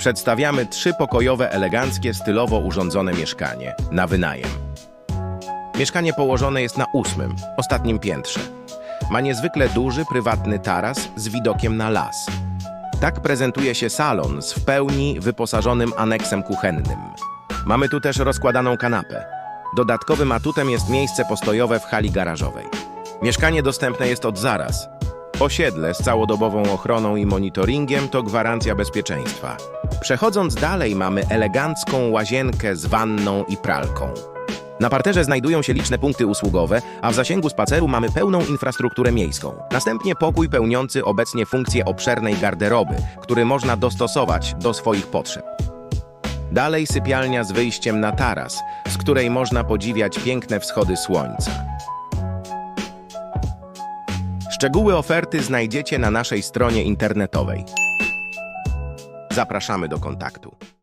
Przedstawiamy trzypokojowe, eleganckie, stylowo urządzone mieszkanie na wynajem. Mieszkanie położone jest na ósmym, ostatnim piętrze. Ma niezwykle duży, prywatny taras z widokiem na las. Tak prezentuje się salon z w pełni wyposażonym aneksem kuchennym. Mamy tu też rozkładaną kanapę. Dodatkowym atutem jest miejsce postojowe w hali garażowej. Mieszkanie dostępne jest od zaraz. Osiedle z całodobową ochroną i monitoringiem to gwarancja bezpieczeństwa. Przechodząc dalej mamy elegancką łazienkę z wanną i pralką. Na parterze znajdują się liczne punkty usługowe, a w zasięgu spaceru mamy pełną infrastrukturę miejską. Następnie pokój pełniący obecnie funkcję obszernej garderoby, który można dostosować do swoich potrzeb. Dalej sypialnia z wyjściem na taras, z której można podziwiać piękne wschody słońca. Szczegóły oferty znajdziecie na naszej stronie internetowej. Zapraszamy do kontaktu.